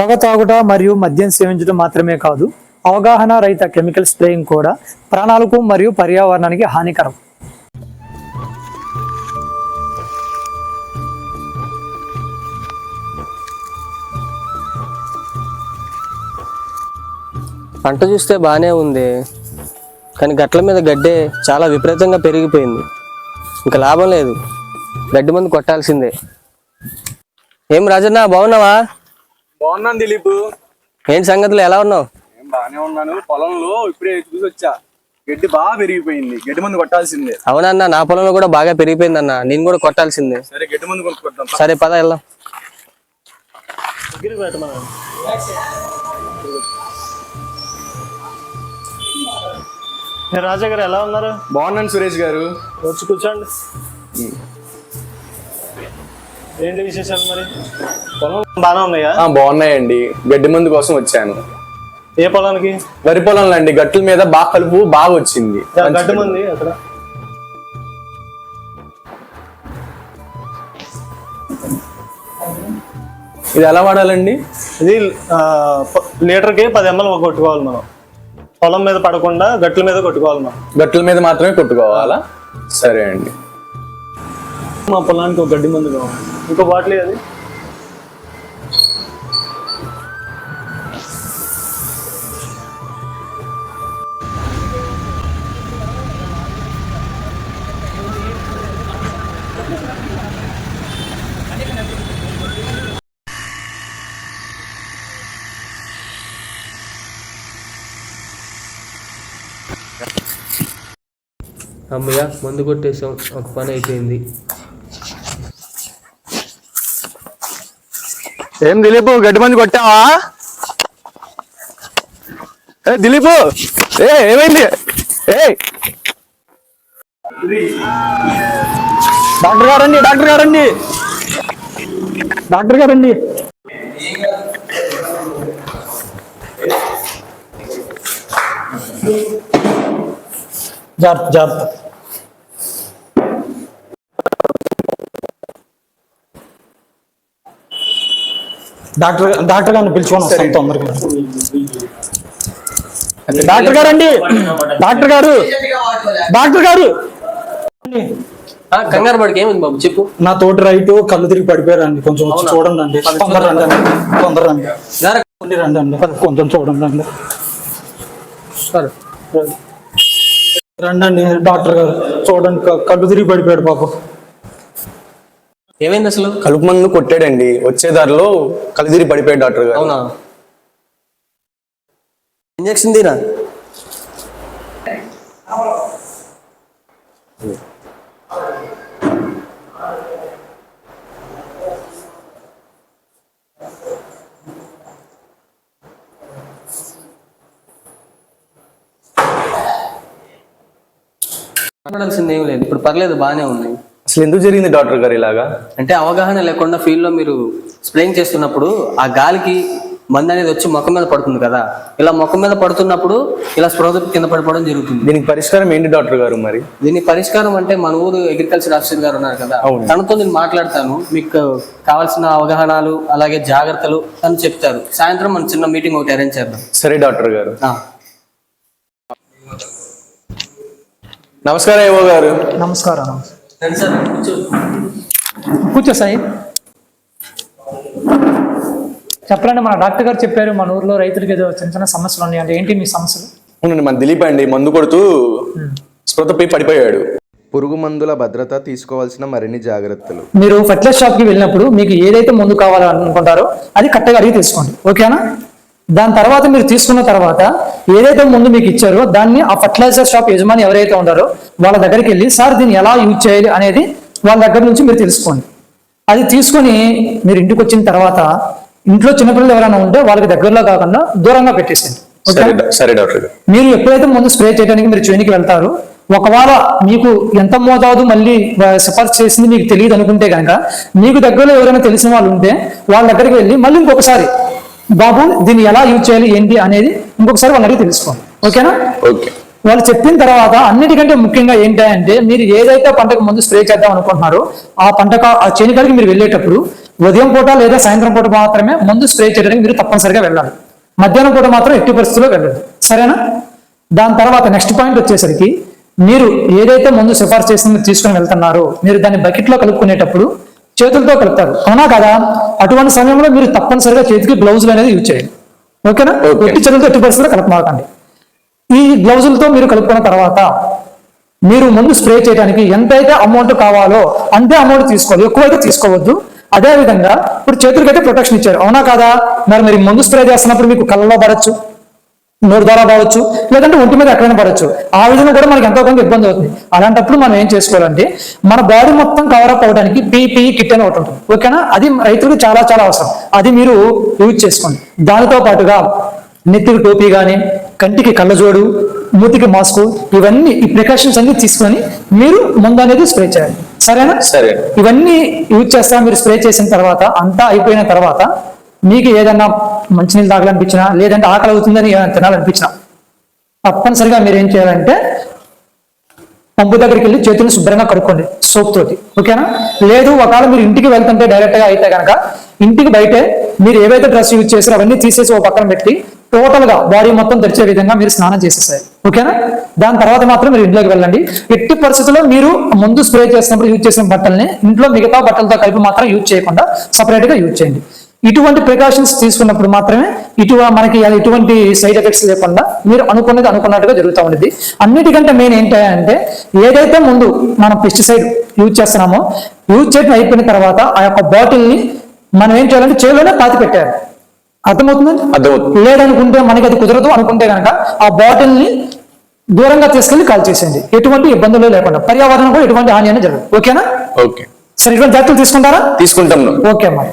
పొగ తాగుట మరియు మద్యం సేవించడం మాత్రమే కాదు అవగాహన రహిత కెమికల్ స్ప్రేయింగ్ కూడా ప్రాణాలకు మరియు పర్యావరణానికి హానికరం. పంట చూస్తే బాగానే ఉంది కానీ గట్ల మీద గడ్డే చాలా విపరీతంగా పెరిగిపోయింది. ఇంకా లాభం లేదు గడ్డి మందు కొట్టాల్సిందే. ఏం రాజన్న బాగున్నావా? బాగున్నాను దిలీప్. ఏంటి సంగతులు? ఎలా ఉన్నావు? నేను బాగానే ఉన్నాను. పొలంలో ఇప్పుడే చూసి వచ్చా. గడ్డి బాగా పెరిగిపోయింది. గడ్డి మందు కొట్టాల్సిందే. అవునన్నా నా పొలంలో కూడా బాగా పెరిగిపోయిందన్న. నేను కూడా కొట్టాల్సిందే. సరే గడ్డి మందు కొనుక్కొద్దాం సరే పద వెళ్దాం. రాజా గారు ఎలా ఉన్నారు? బాగున్నాను సురేష్ గారు. వచ్చి కూర్చోండి. ఏంటి విశేషాలు మరి? పొలం బాగానే ఉన్నాయా? ఆ, బాగున్నాయండి. గడ్డి మందు కోసం వచ్చాను. ఏ పొలానికి? వరి పొలంలో అండి. గట్టుల మీద బాగా కలుపు బాగా వచ్చింది. మంచి గడ్డి మంది అక్కడ. ఇది ఎలా వాడాలండి? ఇది ఆ, ప- లీటర్కి పది ఎంఎల్ కొట్టుకోవాలి మనం. పొలం మీద పడకుండా గట్ల మీద కొట్టుకోవాలి మనం. గట్టుల మీద మాత్రమే కొట్టుకోవాలా? సరే అండి. మా పొలానికి ఒక గడ్డి మందు కావాలి. ఇంకో బాటిల్ అది అమ్మయ్య మందు కొట్టేసాం ఒక పని అయిపోయింది. ఏం దిలీప్ గడ్డి మంది కొట్టావా? ఏ దిలీప్! ఏ ఏమైంది? ఏ! డాక్టర్ గారండి డాక్టర్ గారండి డాక్టర్ గారండి జాగ్రత్త జాగ్రత్త. డాక్టర్ డాక్టర్ గారిని పిలుచుకొని వస్తాను తొందరగా. డాక్టర్ గారండి. డాక్టర్ గారు. డాక్టర్ గారు. ఆ, కంగారు పడికి ఏమైంది బాబు చెప్పు. నా తోటి రైతు కళ్ళు తిరిగి పడిపోయారండి. కొంచెం వచ్చి చూడండి అండి తొందర రండి. అండి తొందర రండి. రండి అండి కొంచెం చూడండి అండి సరే. రండి అండి డాక్టర్ గారు. చూడండి కళ్ళు తిరిగి పడిపోయాడు పాపం. ఏమైంది అసలు? కలుపు మందు కొట్టాడండి. వచ్చే దారిలో కలిదిరి పడిపోయాడు డాక్టర్ గారు. అవునా? ఇంజక్షన్ తీరా? మాట్లాడాల్సింది ఏం లేదు. ఇప్పుడు పర్లేదు బాగానే ఉంది అసలు ఎందుకు జరిగింది డాక్టర్ గారు ఇలాగా? అంటే అవగాహన లేకుండా ఫీల్డ్లో మీరు స్ప్రేయింగ్ చేస్తున్నప్పుడు ఆ గాలికి మందు అనేది వచ్చి మొక్క మీద పడుతుంది కదా. ఇలా మొక్క మీద పడుతున్నప్పుడు ఇలా స్పృహ కింద పడిపోవడం జరుగుతుంది. దీనికి పరిష్కారం ఏంటి డాక్టర్ గారు మరి? దీని పరిష్కారం అంటే మన ఊరు అగ్రికల్చర్ ఆఫీసర్ గారు ఉన్నారు కదా. తనతో నేను మాట్లాడతాను. మీకు కావాల్సిన అవగాహనలు అలాగే జాగ్రత్తలు అని చెప్తారు. సాయంత్రం మనం చిన్న మీటింగ్ ఒకటి అరేంజ్ చేద్దాం. సరే డాక్టర్ గారు. నమస్కారం ఏవో గారు. నమస్కారం. కూర్చో. సాయి. చెప్పండి మన డాక్టర్ గారు చెప్పారు మన ఊర్లో రైతులకి ఏదో చిన్న చిన్న సమస్యలు ఉన్నాయి అంటే ఏంటి మీ సమస్యలు? అవునండి మన దిలీప్ అండి మందు కొడుతూ స్పృహ పోయి పడిపోయాడు. పురుగు మందుల భద్రత తీసుకోవాల్సిన మరిన్ని జాగ్రత్తలు. మీరు ఫర్టిలైజర్ షాప్కి వెళ్ళినప్పుడు మీకు ఏదైతే ముందు కావాలనుకుంటారో అది కరెక్ట్గా అడిగి తీసుకోండి ఓకేనా? దాని తర్వాత మీరు తీసుకున్న తర్వాత ఏదైతే ముందు మీకు ఇచ్చారో దాన్ని ఆ ఫర్టిలైజర్ షాప్ యజమాని ఎవరైతే ఉన్నారో వాళ్ళ దగ్గరికి వెళ్ళి సార్ దీన్ని ఎలా యూజ్ చేయాలి? అనేది వాళ్ళ దగ్గర నుంచి మీరు తెలుసుకోండి. అది తీసుకొని మీరు ఇంటికి వచ్చిన తర్వాత ఇంట్లో చిన్నపిల్లలు ఎవరైనా ఉంటే వాళ్ళకి దగ్గరలో కాకుండా దూరంగా పెట్టేసేయండి. సరే ఓకే డా- సరే డాక్టర్ మీరు ఎప్పుడైతే ముందు స్ప్రే చేయడానికి మీరు చేనికి వెళ్తారో ఒకవేళ మీకు ఎంత మోతాదు మళ్ళీ సిఫార్సు చేసింది మీకు తెలియదు అనుకుంటే కనుక మీకు దగ్గరలో ఎవరైనా తెలిసిన వాళ్ళు ఉంటే వాళ్ళ దగ్గరికి వెళ్ళి మళ్ళీ ఇంకొకసారి బాబు దీన్ని ఎలా యూజ్ చేయాలి ఏంటి అనేది ఇంకొకసారి వాళ్ళని అడిగి తెలుసుకోండి. ఓకేనా? ఓకే. వాళ్ళు చెప్పిన తర్వాత అన్నిటికంటే ముఖ్యంగా ఏంటంటే మీరు ఏదైతే పంటకు ముందు స్ప్రే చేద్దాం అనుకుంటున్నారో ఆ పంటకు ఆ చేనికాడికి మీరు వెళ్ళేటప్పుడు ఉదయం పూట లేదా సాయంత్రం పూట మాత్రమే ముందు స్ప్రే చేయడానికి మీరు తప్పనిసరిగా వెళ్ళాలి. మధ్యాహ్నం పూట మాత్రం ఎట్టి పరిస్థితుల్లో వెళ్ళదు సరేనా? దాని తర్వాత నెక్స్ట్ పాయింట్ వచ్చేసరికి మీరు ఏదైతే ముందు సిఫార్సు చేసి మీరు తీసుకొని వెళ్తున్నారో మీరు దాన్ని బకెట్లో కలుపుకునేటప్పుడు చేతులతో కలుపుతారు. అవునా కదా? అటువంటి సమయంలో మీరు తప్పనిసరిగా చేతికి గ్లౌజులు అనేది యూజ్ చేయండి. ఓకేనా? ఎట్టి చేతులతో ఎట్టి పరిస్థితుల్లో కలపమాకండి. ఈ గ్లౌజులతో మీరు కలుపుకున్న తర్వాత మీరు ముందు స్ప్రే చేయడానికి ఎంతైతే అమౌంట్ కావాలో అంతే అమౌంట్ తీసుకోవాలి. ఎక్కువైతే తీసుకోవద్దు. అదే విధంగా ఇప్పుడు చేతులకైతే ప్రొటెక్షన్ ఇచ్చారు. అవునా కాదా? మరి మీరు ముందు స్ప్రే చేస్తున్నప్పుడు మీకు కళ్ళలో పడచ్చు. నోరు ద్వారా పడవచ్చు లేదంటే ఒంటి మీద ఎక్కడైనా పడవచ్చు ఆ విధంగా కూడా మనకి ఎంతో కొంత ఇబ్బంది అవుతుంది. అలాంటప్పుడు మనం ఏం చేసుకోవాలంటే మన బాడీ మొత్తం కవర్ అప్ అవడానికి పీపీ కిట్ అని ఒకటి ఉంటుంది. ఓకేనా? అది రైతులకు చాలా చాలా అవసరం. అది మీరు యూజ్ చేసుకోండి. దానితో పాటుగా నెత్తికి టోపీ కానీ కంటికి కళ్ళజోడు మూతికి మాస్క్ ఇవన్నీ ఈ ప్రికాషన్స్ అన్ని తీసుకొని మీరు ముందు అనేది స్ప్రే చేయాలి. సరేనా? సరే. ఇవన్నీ యూజ్ చేస్తా మీరు స్ప్రే చేసిన తర్వాత అంతా అయిపోయిన తర్వాత మీకు ఏదన్నా మంచినీళ్ళు తాగాలనిపించినా లేదంటే ఆకలి అవుతుందని ఏమైనా తినాలనిపించినా తప్పనిసరిగా మీరు ఏం చేయాలంటే పంపు దగ్గరికి వెళ్ళి చేతులు శుభ్రంగా కడుక్కోండి సోప్ తోటి. ఓకేనా? లేదు ఒకవేళ మీరు ఇంటికి వెళ్తుంటే డైరెక్ట్గా అయితే కనుక ఇంటికి బయటే మీరు ఏవైతే డ్రెస్ యూజ్ చేసారో అవన్నీ తీసేసి ఒక పక్కన పెట్టి టోటల్గా బాడీ మొత్తం తెరిచే విధంగా మీరు స్నానం చేసేసారు ఓకేనా? దాని తర్వాత మాత్రం మీరు ఇంట్లోకి వెళ్ళండి. ఎట్టి పరిస్థితుల్లో మీరు ముందు స్ప్రే చేసినప్పుడు యూజ్ చేసిన బట్టల్ని ఇంట్లో మిగతా బట్టలతో కలిపి మాత్రం యూజ్ చేయకుండా సపరేట్గా యూజ్ చేయండి. ఇటువంటి ప్రికాషన్స్ తీసుకున్నప్పుడు మాత్రమే ఇటు మనకి అది ఎటువంటి సైడ్ ఎఫెక్ట్స్ లేకుండా మీరు అనుకున్నది అనుకున్నట్టుగా జరుగుతూ ఉండేది అన్నిటికంటే మెయిన్ ఏంటంటే ఏదైతే ముందు మనం పెస్టిసైడ్ యూజ్ చేస్తున్నామో యూజ్ చేయడం అయిపోయిన తర్వాత ఆ యొక్క బాటిల్ని మనం ఏం చేయాలంటే చేలోనే పాతి పెట్టారు అర్థమవుతుందండి అర్థమవుతుంది. లేదనుకుంటే మనకి అది కుదరదు అనుకుంటే కనుక ఆ బాటిల్ని దూరంగా తీసుకెళ్ళి కాల్ చేసేయండి. ఎటువంటి ఇబ్బందులు లేకుండా పర్యావరణం కూడా ఎటువంటి హాని అనేది జరగదు. ఓకేనా? ఓకే. సరే ఇటువంటి జాగ్రత్తలు తీసుకుంటారా? తీసుకుంటాం. ఓకే అమ్మా